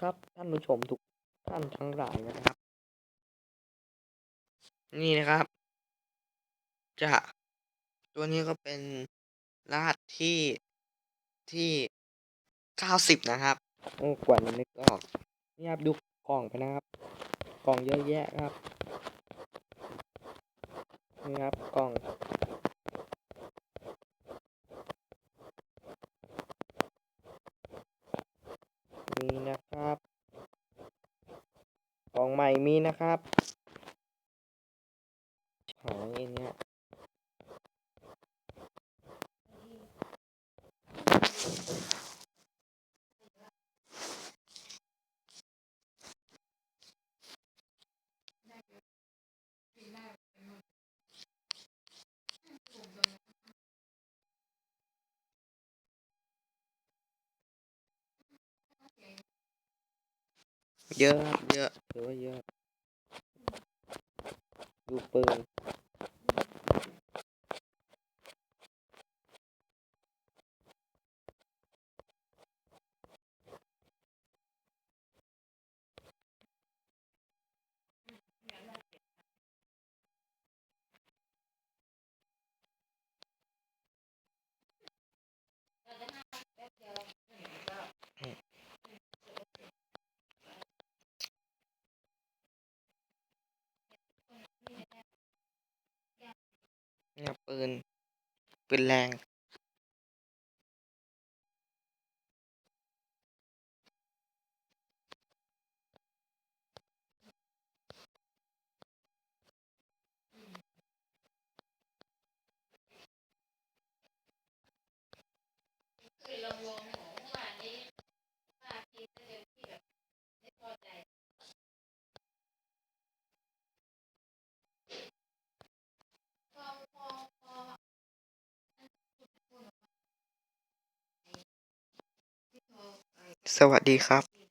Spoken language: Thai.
ครับ ท่านผู้ชมทุกท่านทั้งหลายนะครับ นี่นะครับ จะ ตัวนี้ก็เป็นรหัสที่ที่เก้าสิบนะครับ โอ้กว่าจะนึกออก นี่ครับดูกล่องไปนะครับ กล่องเยอะแยะครับ นี่ครับกล่อง มี นะครับ ของใหม่มีนะครับหายอันเนี้ย เยอะครับเยอะถือว่าเยอะดูปืน เนี่ยปืนปืนแรง สวัสดีครับ